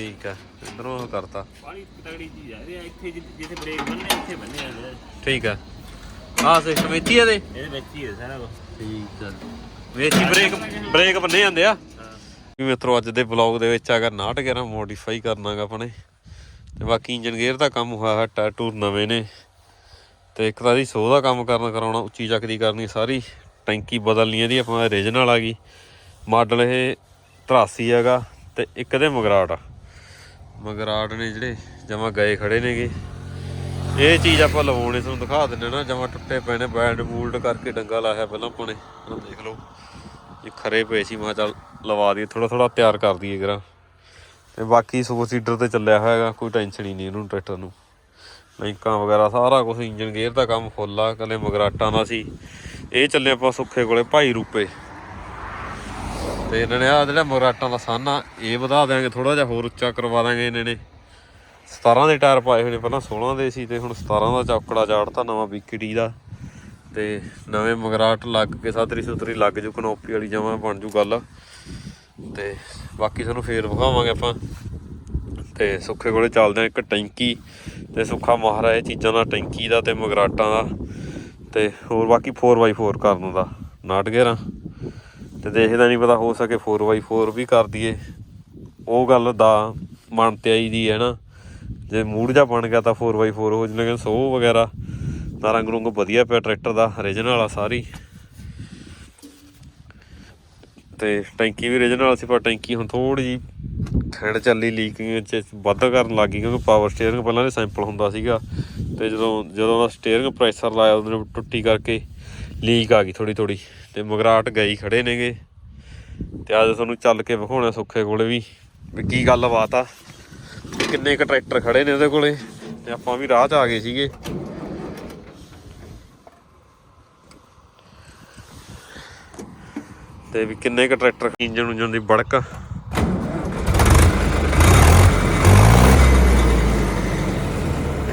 ਠੀਕ ਆ ਇਧਰੋਂ ਉਹ ਕਰਤਾ। ਬਾਲੀ ਤਗੜੀ ਚੀਜ਼ ਆ ਇਹ ਇੱਥੇ ਜਿ- ਜਿੱਥੇ ਬ੍ਰੇਕ ਬੰਨੇ ਇੱਥੇ ਬੰਨੇ ਆ ਇਹਦੇ। ਠੀਕ ਆ। ਆਹ ਸਿਸਟਮ ਇੱਥੇ ਹੀ ਆ ਦੇ ਇਹਦੇ ਵਿੱਚ ਹੀ ਹੈ ਸਾਰਾ ਕੁਛ। ਠੀਕ ਆ। ਵੇਚੀ ਬ੍ਰੇਕ ਬ੍ਰੇਕ ਬੰਨੇ ਜਾਂਦੇ ਆ। ਵੀ ਮਿੱਤਰੋ ਅੱਜ ਦੇ ਬਲੌਗ ਦੇ ਵਿੱਚ ਅਗਰ 911 ਮੋਡੀਫਾਈ ਕਰਨਾਗਾ ਆਪਣੇ। ਤੇ ਬਾਕੀ ਇੰਜਨ ਗੇਅਰ ਦਾ ਕੰਮ ਹੋਇਆ ਹੈ ਟਾਇਰ ਟੂਰ ਨਵੇਂ ਨੇ। ਤੇ ਇੱਕ ਤਾਂ ਦੀ ਸੋ ਦਾ ਕੰਮ ਕਰਨਾ ਕਰਾਉਣਾ ਉੱਚੀ ਚੱਕ ਦੀ ਕਰਨੀ ਸਾਰੀ। ਟੈਂਕੀ ਬਦਲਣੀ ਇਹਦੀ ਆਪਾਂ ਓਰੀਜਨਲ ਆ ਗਈ। ਮਾਡਲ ਇਹ 83 ਹੈਗਾ ਤੇ ਇੱਕ ਦੇ ਮਗਰਾਟ ਆ। ਮਗਰਾਟ ਨੇ ਜਿਹੜੇ ਜਮਾ ਗਏ ਖੜੇ ਨੇਗੇ। ਇਹ ਚੀਜ਼ ਆਪਾਂ ਲਵਾਉਣੇ, ਤੁਹਾਨੂੰ ਦਿਖਾ ਦਿੰਨੇ ਨਾ, ਜਮਾ ਟੁੱਟੇ ਪਏ ਨੇ ਬੈਲਡ ਬੂਲਡ ਕਰਕੇ ਡੰਗਾ ਲਾਇਆ ਪਹਿਲਾਂ ਆਪਾਂ ਨੇ। ਆਹ ਦੇਖ ਲਓ, ਇਹ ਖਰੇ ਪਏ ਸੀ, ਮੈਂ ਚੱਲ ਲਵਾ ਦਈਏ ਥੋੜਾ ਥੋੜਾ ਤਿਆਰ ਕਰ ਦਈਏ ਕਰਾਂ ਤੇ ਬਾਕੀ ਸੁਪਰ ਸੀਡਰ ਤੇ ਚੱਲਿਆ ਹੋਇਆਗਾ ਕੋਈ ਟੈਨਸ਼ਨ ਹੀ ਨਹੀਂ ਇਹਨੂੰ ਟਰੈਕਟਰ ਨੂੰ। ਲਾਈਕਾਂ ਵਗੈਰਾ, ਸਾਰਾ ਕੁਝ ਇੰਜਨ ਗੇਅਰ ਦਾ ਕੰਮ ਫੁੱਲ ਆ ਕੱਲੇ ਮਗਰਾਟਾਂ ਦਾ ਸੀ। ਇਹ ਚੱਲੇ ਆਪਾਂ ਸੁੱਖੇ ਕੋਲੇ ਭਾਈ ਰੂਪੇ। ਤੇ ਇਹਨਾਂ ਨੇ ਆ ਜਿਹੜਾ ਮਗਰਾਟਾਂ ਦਾ ਸਾਨਾ ਇਹ ਵਧਾ ਦਿਆਂਗੇ ਥੋੜਾ ਜਿਹਾ ਹੋਰ ਉੱਚਾ ਕਰਵਾ ਦਾਂਗੇ ਇਹਨਾਂ ਨੇ। 17 ਦੇ ਟਾਇਰ ਪਾਏ ਹੋਏ ਨੇ, ਪਹਿਲਾਂ 16 ਦੇ ਸੀ ਤੇ ਹੁਣ 17 ਦਾ ਚੌਕੜਾ ਚਾੜਤਾ ਨਵਾਂ BKT ਦਾ। ਤੇ ਨਵੇਂ ਮਗਰਾਟ ਲੱਗ ਕੇ ਸਾਤਰੀ ਸੁਤਰੀ ਲੱਗ ਜੂ, ਕਨੋਪੀ ਵਾਲੀ ਜਮਾ ਬਣ ਜੂ ਗੱਲ। ਤੇ ਬਾਕੀ ਤੁਹਾਨੂੰ ਫੇਰ ਵਿਖਾਵਾਂਗੇ ਆਪਾਂ। ਤੇ ਸੁੱਖੇ ਕੋਲੇ ਚੱਲਦੇ ਆ ਇੱਕ ਟੈਂਕੀ, ਤੇ ਸੁੱਖਾ ਮਹਾਰਾ ਇਹ ਚੀਜ਼ਾਂ ਦਾ, ਟੈਂਕੀ ਦਾ ਤੇ ਮਗਰਾਟਾਂ ਦਾ। ਤੇ ਹੋਰ ਬਾਕੀ 4x4 ਕਰਨ ਦਾ। ਨਾਟ ਗੇਰਾਂ ਤੇ ਦੇਖਦਾ ਨਹੀਂ ਪਤਾ ਹੋ ਸਕੇ 4x4 ਵੀ ਕਰ ਦਈਏ। ਉਹ ਗੱਲ ਦਾ ਮਨ ਤੇ ਆਈ ਦੀ ਹੈ ਨਾ। ਜੇ ਮੂਡ ਜਾ ਬਣ ਗਿਆ ਤਾਂ 4x4 ਹੋ ਕਿ ਸੋ ਵਗੈਰਾ ਦਾ ਰੰਗ ਰੁੰਗ ਵਧੀਆ ਪਿਆ ਟਰੈਕਟਰ ਦਾ origignal ਆ ਸਾਰੀ। ਤੇ ਟੈਂਕੀ ਵੀ origignal ਸੀ, ਪਰ ਟੈਂਕੀ ਹੁਣ ਥੋੜੀ ਜੀ ਖੜ ਚੱਲੀ ਲੀਕਿੰਗ ਚ ਵੱਧ ਕਰਨ ਲੱਗੀ ਕਿਉਂਕਿ ਪਾਵਰ ਸਟੀਅਰਿੰਗ ਪਹਿਲਾਂ ਦੇ ਸੈਂਪਲ ਹੁੰਦਾ ਸੀਗਾ। ਤੇ ਜਦੋਂ ਜਦੋਂ ਦਾ ਸਟੀਅਰਿੰਗ ਪ੍ਰੈਸ਼ਰ ਲਾਇਆ ਉਹਨੇ ਟੁੱਟੀ ਕਰਕੇ ਲੀਕ ਆ ਗਈ ਥੋੜੀ ਥੋੜੀ ਤੇ ਮਗਰਾਟ ਗਈ ਖੜੇ ਨੇਗੇ। ਤੇ ਅੱਜ ਤੁਹਾਨੂੰ ਚੱਲ ਕੇ ਵਿਖਾਉਣਾ ਸੁੱਖੇ ਕੋਲੇ ਵੀ ਵੀ ਕੀ ਗੱਲਬਾਤ ਆ। ਕਿੰਨੇ ਕ ਟਰੈਕਟਰ ਖੜੇ ਨੇ ਉਹਦੇ ਕੋਲੇ, ਤੇ ਆਪਾਂ ਵੀ ਰਾਹ 'ਚ ਆ ਗਏ ਸੀਗੇ। ਤੇ ਵੀ ਕਿੰਨੇ ਕ ਟਰੈਕਟਰ ਇੰਜਨ ਉਂਜਨ ਦੀ ਬੜਕ।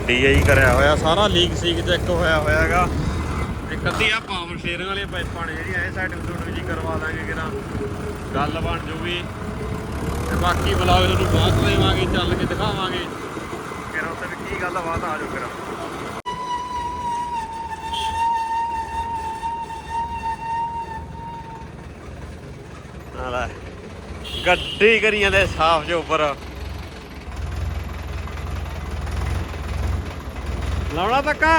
ਡੀਆਈ ਕਰਿਆ ਹੋਇਆ, ਸਾਰਾ ਲੀਕ ਸੀਕ ਚੈੱਕ ਹੋਇਆ ਹੋਇਆ ਹੈਗਾ ਇੱਕ ਅੱਧੀ ਆ ਪਾਵਰ ਸ਼ੇਅਰਿੰਗ ਵਾਲੀਆਂ ਪਾਈਪਾਂ ਨੇ ਜਿਹੜੀਆਂ, ਇਹ ਸਾਈਡ ਤੋਂ ਜੀ ਕਰਵਾ ਦਾਂਗੇ ਕਿਰਾ ਗੱਲ ਬਣ ਜੂਗੀ। ਤੇ ਬਾਕੀ ਬਲੌਗ ਤੁਹਾਨੂੰ ਬਾਅਦ ਦੇਵਾਂਗੇ, ਚੱਲ ਕੇ ਦਿਖਾਵਾਂਗੇ। ਫਿਰ ਉੱਤੇ ਵੀ ਕੀ ਗੱਲ ਬਾਤ ਆ ਜਾਓ ਕਿਰਾ ਆ, ਗੱਡੀ ਕਰੀ ਜਾਂਦੇ ਸਾਫ਼ ਜੋ ਉੱਪਰ। ਲਾਉਣਾ ਤੱਕਾ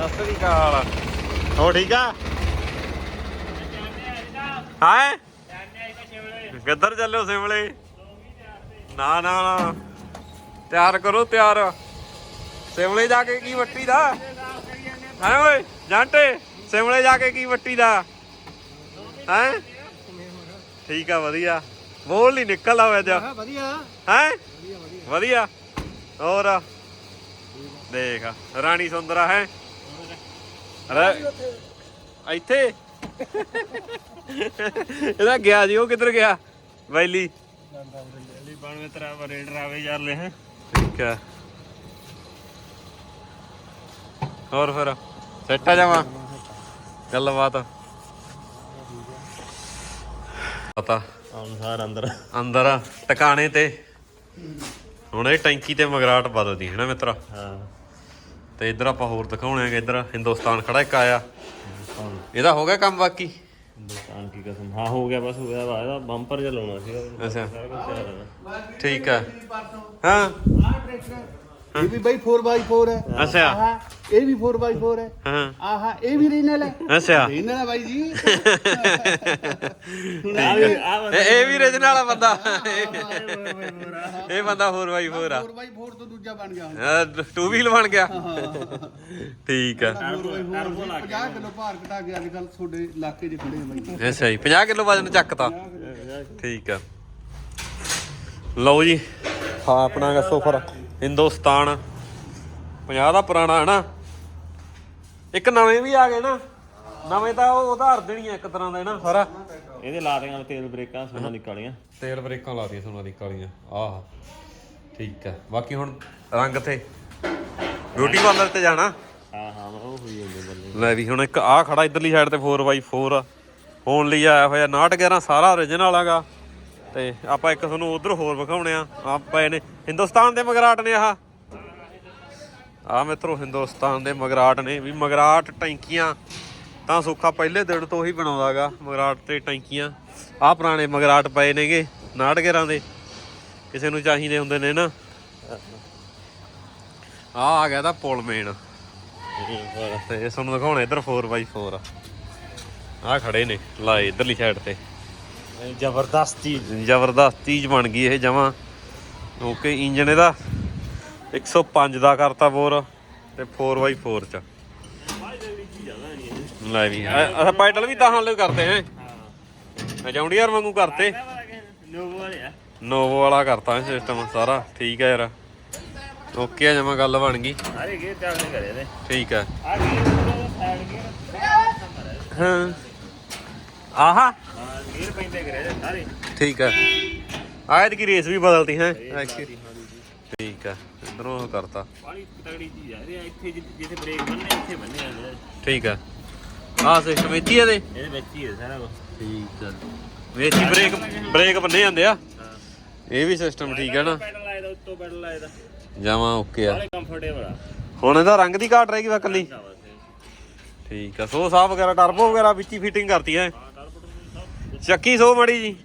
ਸਤਿ ਸ੍ਰੀ ਅਕਾਲ ਹੋ ਠੀਕ ਆ? ਹਾਂ? ਕਿੱਧਰ ਚੱਲਿਓ ਸਿਮਲੇ? ਨਾ ਨਾ ਨਾ। ਤਿਆਰ ਕਰੋ ਤਿਆਰ। ਸਿਮਲੇ ਜਾ ਕੇ ਕੀ ਵੱਟੀ ਦਾ? ਹੈ ਓਏ ਜਾਂਟੇ ਸਿਮਲੇ ਜਾ ਕੇ ਕੀ ਵੱਟੀ ਦਾ? ਹੈ? ਠੀਕ ਆ ਵਧੀਆ। ਬੋਲ ਨਹੀਂ ਨਿਕਲਦਾ ਹੋਇਆ ਜਾ ਵਧੀਆ। ਹੈ? ਵਧੀਆ। ਹੋਰ? ਦੇਖ ਰਾਣੀ ਸੁੰਦਰਾ ਹੈ? ਇੱਥੇ? ਇਹਦਾ ਗਿਆ ਜੀ, ਉਹ ਕਿੱਧਰ ਗਿਆ? ਵੈਲੀ। ਲਈ 92 ਤਰ੍ਹਾਂ ਰੇਡਰ ਆਵੇ ਯਾਰ ਲੈ ਹੈ ਠੀਕ ਹੈ। ਹੋਰ ਫਿਰ, ਸੈੱਟ ਆ ਜਾਵਾਂ? ਗੱਲਬਾਤ। ਪਤਾ। ਅਨੁਸਾਰ ਅੰਦਰ ਅੰਦਰ ਟਿਕਾਣੇ ਤੇ। ਹੁਣ ਇਹ ਟੈਂਕੀ ਤੇ ਮਗਰਾਟ ਬਦਲਦੀ ਹੈ ਨਾ ਮਿੱਤਰਾ? ਹਾਂ। ਤੇ ਇੱਧਰ ਆਪਾਂ ਹੋਰ ਦਿਖਾਉਣੇ ਆ ਇੱਧਰ ਹਿੰਦੁਸਤਾਨ ਖੜਾ ਇੱਕ ਆਇਆ। ਇਹਦਾ ਹੋ ਗਿਆ ਕੰਮ ਬਾਕੀ? ਹਿੰਦੁਸਤਾਨ ਕੀ ਕਸਮ? ਹਾਂ ਹੋ ਗਿਆ ਬਸ ਹੋ ਗਿਆ ਵਾ ਇਹਦਾ ਬੰਪਰ ਜਿਹਾ ਲਾਉਣਾ ਸੀਗਾ। ਅੱਛਾ। ਠੀਕ ਆ। ਹਾਂ। ਆਹ ਟਰੈਕਟਰ ਇਹ ਵੀ ਬਈ 4x4 ਹੈ। ਅੱਛਾ। ਆਹ ਇਹ ਵੀ 4x4 ਹੈ। ਹਾਂ। ਆਹ ਇਹ ਵੀ ਰੀਨਲ ਹੈ। ਅੱਛਾ। ਰੀਨਲ ਹੈ ਬਾਈ ਜੀ। ਇਹ ਇਹ ਵੀ ਰਿਜਨ ਵਾਲਾ ਬੰਦਾ। ਇਹ ਬੰਦਾ 4x4 ਆ। 4x4 ਤੋਂ ਦੂਜਾ ਬਣ ਗਿਆ ਹੁਣ। ਟੂ ਵੀਲ ਬਣ ਗਿਆ। ਠੀਕ ਆ। 50 ਕਿਲੋ ਭਾਰ ਘਟਾ ਕੇ ਅੱਜ ਕੱਲ ਤੁਹਾਡੇ ਇਲਾਕੇ 'ਚ ਖੜੇ ਆ ਬਾਈ ਅੱਛਾ ਜੀ 50 ਕਿਲੋ ਵਜਨ ਚੱਕਤਾ ਠੀਕ ਆ। ਲਓ ਜੀ। ਹਾਂ ਆਪਣਾ ਗਾ ਸੋਫਰ ਹਿੰਦੁਸਤਾਨ। 50 ਦਾ ਪੁਰਾਣਾ ਹੈ ਨਾ। ਇੱਕ ਨਵੇਂ ਵੀ ਆ ਗਏ ਨਾ। ਨਵੇਂ ਤਾਂ ਉਹ ਉਧਾਰ ਦੇਣੀ ਆ ਇੱਕ ਤਰ੍ਹਾਂ ਦਾ ਹੈ ਨਾ ਸਾਰਾ। ਇਹਦੇ ਲਾ ਦੇਗਾ ਤੇਲ ਬ੍ਰੇਕਾਂ ਸੋਨਾ ਨਿਕਾਲੀਆਂ ਤੇਲ ਬ੍ਰੇਕਾਂ ਲਾਤੀਆਂ ਸੋਨਾ ਦੀ ਕਾਲੀਆਂ। ਆਹ। ਠੀਕ ਆ ਬਾਕੀ ਹੁਣ ਰੰਗ ਤੇ। ਬਿਊਟੀ ਪਾਰਲਰ ਤੇ ਜਾਣਾ। ਹਾਂ ਹਾਂ ਉਹ ਹੋਈ ਜਾਂਦੇ ਬੱਲੇ। ਲੈ ਵੀ ਹੁਣ ਇੱਕ ਆ ਖੜਾ ਇਧਰਲੀ ਸਾਈਡ ਤੇ 4x4 ਆ ਹੋਣ ਲਈ ਆਇਆ ਹੋਇਆ 911 ਸਾਰਾ origignal ਹੈਗਾ। ਤੇ ਆਪਾਂ ਇੱਕ ਤੁਹਾਨੂੰ ਉਧਰ ਹੋਰ ਵਿਖਾਉਣੇ ਆ। ਆ ਪਏ ਨੇ ਹਿੰਦੁਸਤਾਨ ਦੇ ਮਗਰਾਟ ਨੇ ਆਹ। ਆ ਮਿੱਤਰੋ, ਹਿੰਦੁਸਤਾਨ ਦੇ ਮਗਰਾਟ ਨੇ। ਵੀ ਮਗਰਾਟ ਟੈਂਕੀਆਂ ਤਾਂ ਸੁੱਖਾ ਪਹਿਲੇ ਦਿਨ ਤੋਂ ਹੀ ਬਣਾਉਂਦਾਗਾ, ਮਗਰਾਟ ਤੇ ਟੈਂਕੀਆਂ। ਆ ਪੁਰਾਣੇ ਮਗਰਾਟ ਪਏ ਨੇਗੇ 911 ਦੇ। ਕਿਸੇ ਨੂੰ ਚਾਹੀਦੇ ਹੁੰਦੇ ਨੇ ਨਾ। ਆ ਆ ਗਿਆ ਦਾ ਪੁਲ ਮੇਨ ਤੇ ਇਹ ਤੁਹਾਨੂੰ ਦਿਖਾਉਣਾ ਇੱਧਰ 4x4 ਆ। ਆ ਖੜੇ ਨੇ, ਲਾਏ ਇਧਰਲੀ ਸਾਈਡ ਤੇ। ਜ਼ਬਰਦਸਤ ਚੀਜ਼ ਜ਼ਬਰਦਸਤ ਚੀਜ਼ ਬਣ ਗਈ ਇਹ ਜਮਾ। ਓਕੇ ਇੰਜਨ ਇਹਦਾ 105 ਦਾ ਕਰਤਾ ਬੋਰ ਤੇ 4x4 ਚ। ਲੈ ਵੀ ਅਸਾਂ ਪੈਡਲ ਵੀ ਤਾਂ ਹਾਲੇ ਕਰਦੇ ਹੈ। ਜੌਂਡੀਆਰ ਵਾਂਗੂ ਕਰਤੇ। ਨੋਵੋ ਵਾਲੇ ਆ ਨੋਵੋ ਵਾਲਾ ਕਰਤਾ ਸਿਸਟਮ ਸਾਰਾ ਠੀਕ ਹੈ ਯਾਰ। ਓਕੇ ਆ ਜਮਾ ਗੱਲ ਬਣ ਗਈ। ਸਾਰੇ ਗੇਅਰ ਤੇ ਆਗਲੇ ਕਰੇ ਨੇ ਠੀਕ ਹੈ ਆ ਗੇਅਰ ਸਾਈਡ ਗੇਅਰ ਹਾਂ। ਆਹਾ। ਹਾਂ ਪੈਂਦੇ ਸਾਰੇ। ਠੀਕ ਹੈ ਆਇਤ ਕੀ ਰੇਸ ਵੀ ਬਦਲਤੀ ਹੈ। ਠੀਕ ਹੈ ਇਧਰੋਂ ਕਰਤਾ। ਬਾਲੀ ਤਗੜੀ ਚੀਜ਼ ਆ। ਇਹ ਇੱਥੇ ਜਿੱਥੇ ਬ੍ਰੇਕ ਬੰਨੇ ਇੱਥੇ ਬੰਨੇ ਆ। ਠੀਕ ਹੈ ਆਹ ਸਿਸਟਮ ਇੱਥੇ ਇਹਦੇ। ਇਹਦੇ ਵਿੱਚ ਹੀ ਹੈ ਸਾਰਾ ਕੁਝ ਠੀਕ ਹੈ ਵੇਚੀ ਬ੍ਰੇਕ ਬ੍ਰੇਕ ਬੰਨੇ ਜਾਂਦੇ ਆ। ਹਾਂ। ਇਹ ਵੀ ਸਿਸਟਮ ਠੀਕ ਹੈ ਨਾ। ਪੈਡਲ ਲਾਏ ਦਾ ਉੱਤੋਂ ਪੈਡਲ ਲਾਏ ਦਾ। ਜਾਵਾਂ ਓਕੇ ਆ। ਬਾਲੇ ਕੰਫਰਟੇਬਲ ਆ। ਹੁਣ ਇਹਦਾ ਰੰਗ ਦੀ ਘਾਟ ਰਹੇਗੀ ਵਾ ਕੱਲੀ। ਠੀਕ ਆ। ਸੋ ਸਾਹ ਵਗੈਰਾ ਟਰਬੋ ਵਗੈਰਾ ਵਿੱਚ ਹੀ ਫਿਟਿੰਗ ਕਰਤੀ ਹੈ। ਚੱਕੀ ਸੋ ਮੜੀ ਜੀ।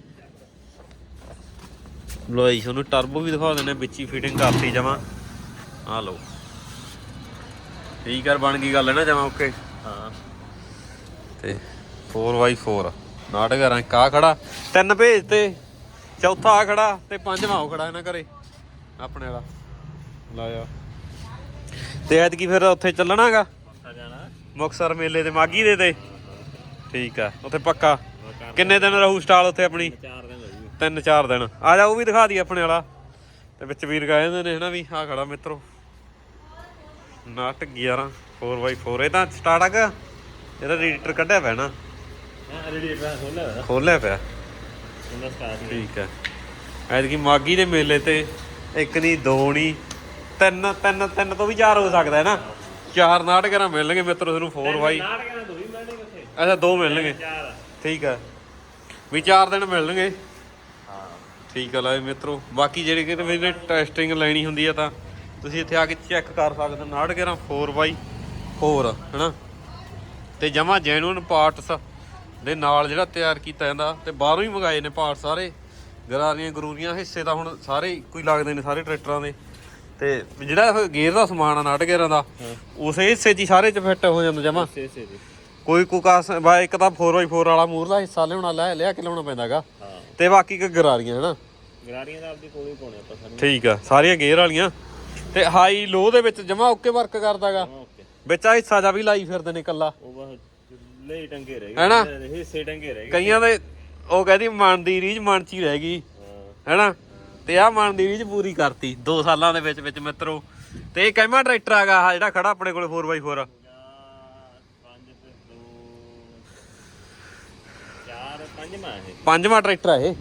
ਲੋ ਜੀ ਤੁਹਾਨੂੰ ਟਰਬੋ ਵੀ ਦਿਖਾ ਦਿੰਦੇ ਵਿੱਚ ਹੀ ਫਿਟਿੰਗ ਕਰਤੀ ਜਮਾ। ਆ ਲਓ। ਠੀਕ ਆ ਬਣ ਗਈ ਗੱਲ ਹੈ ਨਾ ਜਮਾ ਓਕੇ? ਹਾਂ। ਤੇ 4x4 ਨਾਟਕਰਾਂ ਕਾ ਖੜਾ। ਤਿੰਨ ਭੇਜ ਤੇ ਚੌਥਾ ਆ ਖੜਾ ਤੇ ਪੰਜਵਾਂ ਉਹ ਖੜਾ ਇਹਨਾਂ ਘਰੇ ਆਪਣੇ ਵਾਲਾ। ਲਾਇਆ। ਤੇ ਐਤਕੀ ਫਿਰ ਉੱਥੇ ਚੱਲਣਾਗਾ? ਮੁਕਸਰ ਮੇਲੇ ਤੇ ਮਾਗੀ ਦੇ ਤੇ। ਠੀਕ ਆ ਉੱਥੇ ਪੱਕਾ। ਕਰ ਕਿੰਨੇ ਦਿਨ ਰਹੂ ਸਟਾਲ ਉੱਥੇ ਆਪਣੀ? ਦਿਨ ਤਿੰਨ ਚਾਰ ਦਿਨ। ਆ ਜਾ ਉਹ ਵੀ ਦਿਖਾ ਦੀ ਆਪਣੇ ਵਾਲਾ। ਤੇ ਵਿੱਚ ਵੀਰ ਗਏ ਹੁੰਦੇ ਨੇ ਹਨਾ ਵੀ ਆ ਖੜਾ ਮਿੱਤਰੋ। ਨਟ 11 4x4 ਇਹ ਤਾਂ ਸਟਾਰਟ ਆ ਇਹਦਾ ਰੇਡੀਏਟਰ ਕੱਢਿਆ ਪਿਆ ਨਾ? ਰੇਡੀਏਟਰ ਖੋਲਿਆ ਹੋਇਆ। ਖੋਲਿਆ ਪਿਆ। ਉਹਦਾ ਸਟਾਰਟ ਠੀਕ ਹੈ ਐਤਕੀ ਮਾਗੀ ਦੇ ਮੇਲੇ ਤੇ ਇੱਕ ਨਹੀਂ ਦੋ ਨਹੀਂ ਤਿੰਨ ਤਿੰਨ ਤਿੰਨ ਤੋਂ ਵੀ ਚਾਰ ਹੋ ਸਕਦਾ ਹੈ ਨਾ? ਚਾਰ ਨਾਟਕਾਂ ਮਿਲਣਗੇ ਮਿੱਤਰੋ ਤੁਹਾਨੂੰ 4x ਨਾੜ ਕਹਿੰਦਾ ਦੋ ਹੀ ਮਿਲਣੇ ਕਿੱਥੇ ਅੱਛਾ ਦੋ ਮਿਲਣਗੇ। ਚਾਰ। ਠੀਕ ਹੈ ਵੀ ਚਾਰ ਦਿਨ ਮਿਲਣਗੇ। ਹਾਂ ਠੀਕ ਆ ਲੈ ਮਿੱਤਰੋ। ਬਾਕੀ ਜਿਹੜੇ ਕਿਤੇ ਵੀ ਟੈਸਟਿੰਗ ਲੈਣੀ ਹੁੰਦੀ ਆ ਤਾਂ ਤੁਸੀਂ ਇੱਥੇ ਆ ਕੇ ਚੈੱਕ ਕਰ ਸਕਦੇ ਹੋ। 911 4x4 ਹੈਨਾ? ਤੇ ਜਮਾ ਜੈਨੂਨ ਪਾਰਟਸ ਦੇ ਨਾਲ ਜਿਹੜਾ ਤਿਆਰ ਕੀਤਾ ਜਾਂਦਾ ਤੇ ਬਾਹਰੋਂ ਹੀ ਮੰਗਾਏ ਨੇ ਪਾਰਟ ਸਾਰੇ। ਗਰਾਰੀਆਂ ਗਰੂਰੀਆਂ ਹਿੱਸੇ ਤਾਂ ਹੁਣ ਸਾਰੇ ਇੱਕੋ ਹੀ ਲੱਗਦੇ ਨੇ ਸਾਰੇ ਟਰੈਕਟਰਾਂ ਦੇ। ਤੇ ਜਿਹੜਾ ਗੇਅਰ ਦਾ ਸਮਾਨ ਆ 911 ਦਾ ਉਸੇ ਹਿੱਸੇ 'ਚ ਹੀ ਸਾਰੇ 'ਚ ਫਿੱਟ ਹੋ ਜਾਂਦਾ ਜਮਾ। ਸੇ ਸੇ ਦੀ ਕੋਈ ਕੋਈ ਕਾਸ ਬਾ ਇੱਕ ਤਾਂ 4x4 ਵਾਲਾ ਮੂਰਲਾ ਹਿੱਸਾ ਲਿਆਉਣਾ ਲੈ ਲਿਆ ਕੇ ਲਾਉਣਾ ਪੈਂਦਾਗਾ। ਤੇ ਬਾਕੀ ਕ ਗਰਾਰੀਆਂ ਹਨਾ? ਗਰਾਰੀਆਂ ਦਾ ਆਪਦੀ ਕੋਲ ਹੀ ਪਾਉਣੇ ਆਪਾਂ ਸਾਰੇ ਠੀਕ ਆ ਸਾਰੀਆਂ ਗੇਅਰ ਵਾਲੀਆਂ। ਤੇ ਹਾਈ ਲੋ ਦੇ ਵਿੱਚ ਜਮਾ ਓਕੇ ਵਰਕ ਕਰਦਾਗਾ। ਵਿੱਚ ਆ ਹਿੱਸਾ ਜਾ ਵੀ ਲਾਈ ਫਿਰਦੇ ਨੇ ਕੱਲਾ ਉਹ ਬਸ ਲੈ ਟੰਗੇ ਰਹਿ ਹੈਨਾ? ਗਏ ਹਿੱਸੇ ਟੰਗੇ ਰਹਿ ਗਏ। ਕਈਆਂ ਦੇ ਉਹ ਕਹਿੰਦੀ ਮਨ ਦੀ ਰੀਝ ਮਨ ਚ ਹੀ ਰਹਿ ਗਈ। ਹੈਨਾ? ਤੇ ਆ ਮਨ ਦੀ ਰੀਝ ਪੂਰੀ ਕਰਤੀ 2 ਸਾਲਾਂ ਦੇ ਵਿੱਚ ਵਿੱਚ ਮਿੱਤਰੋ। ਤੇ ਇਹ ਕਹਿਮਾ ਟਰੈਕਟਰ ਆਗਾ ਆ ਜਿਹੜਾ ਖੜਾ ਆਪਣੇ ਕੋਲੇ 4x4 ਪੰਜਵਾਂ ਟਰੈਕਟਰ ਆ ਇਹ।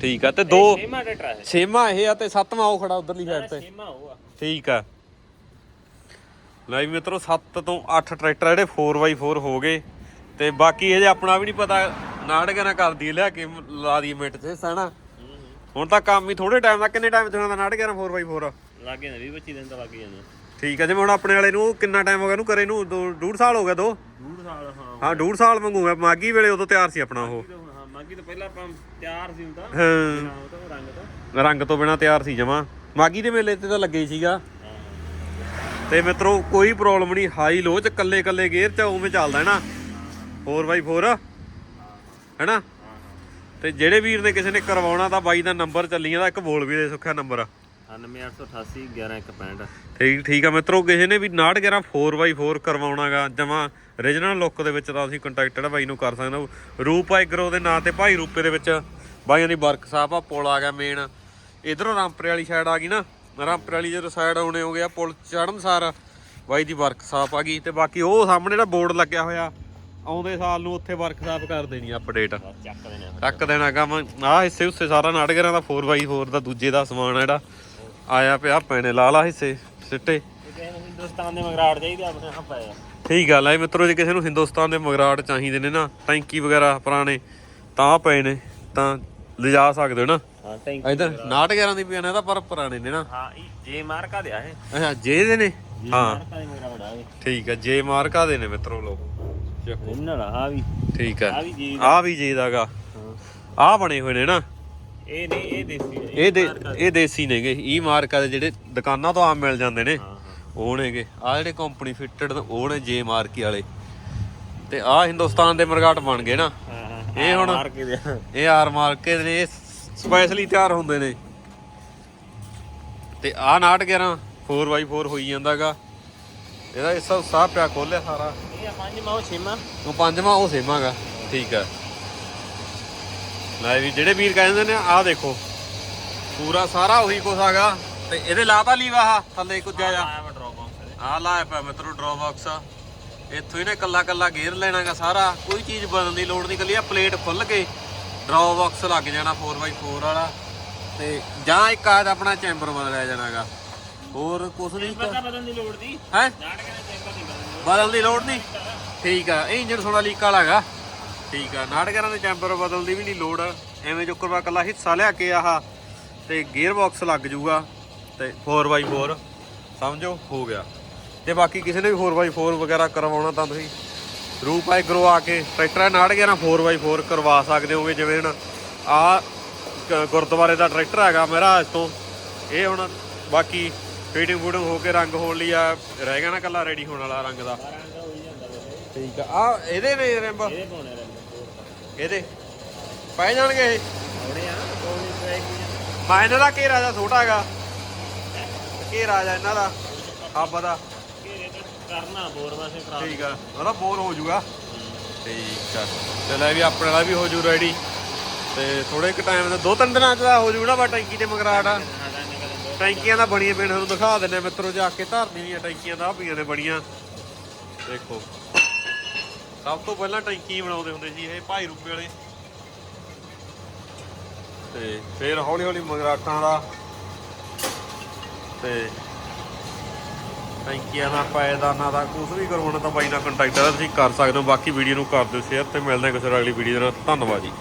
ਠੀਕ ਆ ਤੇ ਦੋ ਛੇਵਾਂ ਟਰੈਕਟਰ ਹੈ ਛੇਵਾਂ ਇਹ ਆ ਤੇ ਸੱਤਵਾਂ ਉਹ ਖੜਾ ਉਧਰਲੀ ਸਾਈਡ ਤੇ। ਛੇਵਾਂ ਉਹ ਆ। ਠੀਕ ਆ। ਲੈ ਵੀ ਮਿੱਤਰੋ 7 ਤੋਂ 8 ਟਰੈਕਟਰ ਜਿਹੜੇ 4x4 ਹੋ ਗਏ। ਤੇ ਬਾਕੀ ਇਹ ਜੇ ਆਪਣਾ ਵੀ ਨਹੀਂ ਪਤਾ ਨਾਟਕਾਂ ਨਾਲ ਕਰਦੀ ਲਿਆ ਕੇ ਲਾ ਦੀ ਮਿੰਟ ਤੇ ਹਨਾ ਹੁਣ ਤਾਂ ਕੰਮ ਹੀ ਥੋੜੇ ਟਾਈਮ ਦਾ ਕਿੰਨੇ ਟਾਈਮ ਤੇ ਹੁੰਦਾ ਨਾਟਕਾਂ ਨਾਲ 4x4 ਲੱਗੇ ਨੇ 20 25 ਦਿਨ ਤਾਂ ਲੱਗ ਜਾਂਦੇ ਠੀਕ ਆ ਜਿਵੇਂ ਹੁਣ ਆਪਣੇ ਵਾਲੇ ਨੂੰ ਕਿੰਨਾ ਟਾਈਮ ਹੋ ਗਿਆ ਇਹਨੂੰ ਕਰੇ ਨੂੰ? ਦੋ ਡੂਢ ਸਾਲ ਹੋ ਗਿਆ ਦੋ? ਡੂਢ ਸਾਲ ਹਾਂ। ਹਾਂ ਡੂਢ ਸਾਲ ਮੰਗੂਗਾ ਮਾਗੀ ਵੇਲੇ ਉਦੋਂ ਤਿਆਰ ਸੀ ਆਪਣਾ ਉਹ। ਹਾਂ ਮਾਗੀ ਤੋਂ ਪਹਿਲਾਂ ਆਪਾਂ ਤਿਆਰ ਸੀ ਹੁੰਦਾ ਹਾਂ। ਤੋਂ ਰੰਗ ਤੋਂ। ਰੰਗ ਤੋਂ ਬਿਨਾ ਤਿਆਰ ਸੀ ਜਮਾ। ਮਾਗੀ ਦੇ ਮੇਲੇ ਤੇ ਤਾਂ ਲੱਗੇ ਹੀ ਸੀਗਾ। ਹਾਂ ਤੇ ਮਿੱਤਰੋ ਕੋਈ ਪ੍ਰੋਬਲਮ ਨਹੀਂ ਹਾਈ ਲੋ ਚ ਕੱਲੇ ਕੱਲੇ ਗੇਅਰ ਚ ਉਵੇਂ ਚੱਲਦਾ ਹੈ ਨਾ। 4x4 ਹੈਨਾ ਤੇ ਜਿਹੜੇ ਵੀਰ ਨੇ ਕਿਸੇ ਨੇ ਕਰਵਾਉਣਾ ਤਾਂ ਬਾਈ ਦਾ ਨੰਬਰ ਚੱਲੀ ਜਾਂਦਾ ਇੱਕ ਬੋਲ ਵੀ ਦੇ ਸੁੱਖਿਆ ਨੰਬਰ 9888 11165 ਠੀਕ ਠੀਕ ਆ ਮਿੱਤਰੋ ਕਿਸੇ ਨੇ ਵੀ 911 4x4 ਕਰਵਾਉਣਾਗਾ ਜਮਾ ਰੀਜਨਲ ਲੁੱਕ ਦੇ ਵਿੱਚ ਤਾਂ ਅਸੀਂ ਕੰਟੈਕਟ ਜਿਹੜਾ ਬਾਈ ਨੂੰ ਕਰ ਸਕਦੇ ਹੋ। ਰੂਪ ਐਗਰੋ ਦੇ ਨਾਂ ਤੇ ਭਾਈ ਰੂਪੇ ਦੇ ਵਿੱਚ। ਬਾਈਆਂ ਦੀ ਵਰਕਸ਼ਾਪ ਆ ਪੁਲ ਆ ਗਿਆ ਮੇਨ ਇਧਰੋਂ ਰਾਮਪੁਰੇ ਵਾਲੀ ਸਾਈਡ ਆ ਗਈ ਨਾ। ਰਾਮਪੁਰੇ ਵਾਲੀ ਜਦੋਂ ਸਾਈਡ ਆਉਣੇ ਹੋਗੇ ਆ ਪੁਲ ਚੜਨ ਸਾਰ ਬਾਈ ਦੀ ਵਰਕਸ਼ਾਪ ਆ ਗਈ ਤੇ ਬਾਕੀ ਉਹ ਸਾਹਮਣੇ ਜਿਹੜਾ ਬੋਰਡ ਲੱਗਿਆ ਹੋਇਆ ਆਉਂਦੇ ਸਾਲ ਨੂੰ ਉੱਥੇ ਵਰਕਸ਼ਾਪ ਕਰ ਦੇਣੀ ਅਪਡੇਟ ਟੱਕ ਦੇਣਾ। ਕੰਮ ਆਹ ਹਿੱਸੇ ਹੁੱਸੇ ਸਾਰਾ ਨਾਟਕਰਾਂ ਦਾ 4x4 ਦਾ ਦੂਜੇ ਦਾ ਸਮਾਨ ਆ ਜਿਹੜਾ। ਆਇਆ ਪਿਆ ਪੈਣੇ ਲਾ ਲਾ ਹਿੱਸੇ ਸਿੱਟੇ। ਕਿਸੇ ਨੂੰ ਹਿੰਦੁਸਤਾਨ ਦੇ ਮਗਰਾੜ ਚਾਹੀਦੇ ਆਪਣੇ ਹਾਂ ਪਏ ਆ। ਠੀਕ ਗੱਲ ਹੈ ਮਿੱਤਰੋ ਜੇ ਕਿਸੇ ਨੂੰ ਹਿੰਦੁਸਤਾਨ ਦੇ ਮਗਰਾਟ ਚਾਹੀਦੇ ਨੇ ਨਾ ਟੈਂਕੀ ਵਗੈਰਾ ਪੁਰਾਣੇ ਤਾਂ ਪਏ ਨੇ ਤਾਂ ਲਿਜਾ ਸਕਦੇ ਹੋ ਨਾ। ਹਾਂ ਇਧਰ 911 ਦੀ ਪਿਆਨੇ ਤਾਂ ਪਰ ਪੁਰਾਣੇ ਨੇ ਨਾ। ਹਾਂ ਇਹ ਜੇ ਮਾਰਕਾ ਦੇ ਆ ਇਹ। ਅੱਛਾ ਜੇ ਦੇ ਨੇ? ਹਾਂ। ਮਾਰਕਾ ਦੇ ਮੇਰਾ ਬੜਾ ਇਹ। ਠੀਕ ਹੈ ਜੇ ਮਾਰਕਾ ਦੇ ਨੇ ਮਿੱਤਰੋ ਲੋ ਇਹਨਾਂ ਦਾ ਆ ਵੀ। ਠੀਕ ਆ। ਵੀ ਜੀ ਆ ਵੀ ਜੇ ਦਾਗਾ ਹਾਂ। ਆ ਬਣੇ ਹੋਏ ਨੇ ਨਾ। ਇਹ ਨਹੀਂ ਇਹ ਦੇਸੀ ਹੈ, ਇਹ ਦੇ ਇਹ ਦੇਸੀ ਨੇਗੇ। ਈ ਮਾਰਕਾ ਦੇ ਜਿਹੜੇ ਦੁਕਾਨਾਂ ਤੋਂ ਆਮ ਮਿਲ ਜਾਂਦੇ ਨੇ। ਉਹ ਨੇਗੇ। ਆ ਜਿਹੜੇ ਕੰਪਨੀ ਫਿੱਟਡ ਉਹ ਨੇ ਜੇ ਮਾਰਕੀ ਵਾਲੇ। ਤੇ ਆ ਹਿੰਦੁਸਤਾਨ ਦੇ ਮਰਗਾਟ ਬਣ ਗਏ ਨਾ। ਇਹ ਹੁਣ- ਇਹ ਆਰ ਮਾਰਕੇ ਦੇ ਨੇ ਇਹ ਸਪੈਸ਼ਲੀ ਤਿਆਰ ਹੁੰਦੇ ਨੇ। ਤੇ ਆ 911 4x4 ਹੋਈ ਜਾਂਦਾਗਾ ਇਹਦਾ ਇਸ ਸਾਹ ਪਿਆ ਖੋਲਿਆ ਸਾਰਾ। ਇਹ ਆ ਪੰਜ ਮਾਓ ਛੇਮਾ ਉਹ ਪੰਜਵਾਂ ਉਹ ਸੇਮਾਗਾ ਠੀਕ ਹੈ ਲੈ ਵੀ ਜਿਹੜੇ ਵੀਰ ਕਹਿੰਦੇ ਨੇ ਆਹ ਦੇਖੋ। ਪੂਰਾ ਸਾਰਾ ਉਹੀ ਕੁਛ ਹੈਗਾ। ਤੇ ਇਹਦੇ ਲਾਤਾ ਲੀਵਾ ਆਹ ਥੱਲੇ ਬਾਕਸ ਦੇ ਆਹ ਲਾਇਆ ਪਿਆ ਮਿੱਤਰੋ ਡਰੋ ਬਾਕਸ ਇੱਥੋਂ ਹੀ ਨੇ ਕੱਲਾ ਕੱਲਾ ਗੇਅਰ ਲੈਣਾਗਾ ਸਾਰਾ। ਕੋਈ ਚੀਜ਼ ਬਦਲਣ ਦੀ ਲੋੜ ਨਹੀਂ ਕੱਲੀ ਆ ਪਲੇਟ ਖੁੱਲ ਕੇ ਡਰੋ ਬਾਕਸ ਲੱਗ ਜਾਣਾ 4x4 ਵਾਲਾ। ਤੇ ਜਾਂ ਇੱਕ ਆਦ ਆਪਣਾ ਚੈਂਬਰ ਬਦਲਿਆ ਜਾਣਾਗਾ। ਹੋਰ ਕੁਛ ਨਹੀਂ। ਬਦਲਣ ਦੀ ਲੋੜ ਦੀ ਹੈ? ਨਹੀਂ ਬਦਲਣੀ। ਦੀ ਲੋੜ ਨਹੀਂ ਠੀਕ ਆ ਇੰਜਨ ਥੋੜਾ ਲੀਕ ਵਾਲਾ ਹੈਗਾ। ਠੀਕ ਆ। ਨਾਟਕਰਾਂ ਦੇ ਚੈਂਬਰ ਬਦਲਣ ਦੀ ਵੀ ਨਹੀਂ ਲੋੜ। ਐਵੇਂ ਜੋ ਕਰਵਾ ਕੱਲਾ ਹਿੱਸਾ ਲਿਆ ਕੇ ਆਹ ਤੇ ਗੇਅਰ ਬਾਕਸ ਲੱਗ ਜਾਊਗਾ ਤੇ 4x4 ਸਮਝੋ, ਹੋ ਗਿਆ। ਤੇ ਬਾਕੀ ਕਿਸੇ ਨੇ ਵੀ 4x4 ਵਗੈਰਾ ਕਰਵਾਉਣਾ ਤਾਂ ਤੁਸੀਂ ਰੂਪਾਈ ਆਏ ਗਰੋ ਆ ਕੇ ਟਰੈਕਟਰ ਨਾੜ ਗਿਆ ਨਾ 4x4 ਕਰਵਾ ਸਕਦੇ ਹੋਗੇ ਜਿਵੇਂ ਹੁਣ ਆ ਗੁਰਦੁਆਰੇ ਦਾ ਟਰੈਕਟਰ ਹੈਗਾ ਮਹਾਰਾਜ ਤੋਂ। ਇਹ ਹੁਣ ਬਾਕੀ ਫੀਟਿੰਗ ਫੂਟਿੰਗ ਹੋ ਕੇ ਰੰਗ ਹੋਣ ਲਈ ਆ, ਰਹਿ ਗਿਆ ਨਾ ਕੱਲਾ ਰੈਡੀ ਹੋਣ ਵਾਲਾ ਰੰਗ ਦਾ। ਠੀਕ ਆ। ਆ, ਇਹਦੇ ਨੇ ਰਿੰਬ? ਇਹਦੇ। ਪੈ ਜਾਣਗੇ ਇਹ? ਆਉਣੇ ਆ ਕੋਈ ਟਰੈਕ ਹੀ ਮਾ ਇਹਨਾਂ ਦਾ ਘੇਰਾ ਜਿਹਾ ਛੋਟਾ ਹੈਗਾ। ਘੇਰਾ ਜਿਹਾ ਇਹਨਾਂ ਦਾ ਹੱਬ ਦਾ। ਘੇਰੇ ਤੇ ਕਰਨਾ ਬੋਰ ਵਾਸੇ ਕਰਾ ਠੀਕ ਆ ਉਹਦਾ ਬੋਰ ਹੋ ਜਾਊਗਾ ਠੀਕ ਆ। ਤੇ ਲੈ ਵੀ ਆਪਣੇ ਵਾਲਾ ਵੀ ਹੋ ਜੂ ਰੈਡੀ ਤੇ ਥੋੜੇ ਇੱਕ ਟਾਈਮ ਦਾ ਦੋ ਤਿੰਨ ਦਿਨਾਂ ਚ ਤਾਂ ਹੋ ਜੂਗਾ ਬਾ ਟੈਂਕੀ ਤੇ ਮਗਰਾਟ ਆ। ਟੈਂਕੀਆਂ ਦਾ ਬਣੀਆਂ ਪਈਆਂ ਤੁਹਾਨੂੰ ਦਿਖਾ ਦਿੰਨੇ ਮਿੱਤਰੋ ਜਾ ਕੇ ਧਰਨੀ ਦੀਆਂ ਟੈਂਕੀਆਂ ਦਾ ਆਹ ਪਈਆਂ ਨੇ ਬੜੀਆਂ ਦੇਖੋ। ਸਭ ਤੋਂ ਪਹਿਲਾਂ ਟੈਂਕੀ ਬਣਾਉਂਦੇ ਹੁੰਦੇ ਸੀ ਇਹ ਭਾਈ ਰੂਪੇ ਵਾਲੇ। ਤੇ ਫਿਰ ਹੌਲੀ ਹੌਲੀ ਮਗਰਾਟਾਂ ਦਾ ਤੇ ਟੈਂਕੀਆਂ ਦਾ, ਪਾਇਦਾਨਾਂ ਦਾ ਕੁਝ ਵੀ ਕਰਵਾਉਣਾ ਤਾਂ ਬਾਈ ਨਾਲ ਕੰਟੈਕਟ ਹੈ ਤੁਸੀਂ ਕਰ ਸਕਦੇ ਹੋ। ਬਾਕੀ ਵੀਡੀਓ ਨੂੰ ਕਰ ਦਿਓ ਸ਼ੇਅਰ ਤੇ ਮਿਲਦੇ ਹਾਂ ਕਿਸੇ ਅਗਲੀ ਵੀਡੀਓ ਦੇ ਨਾਲ। ਧੰਨਵਾਦ ਜੀ।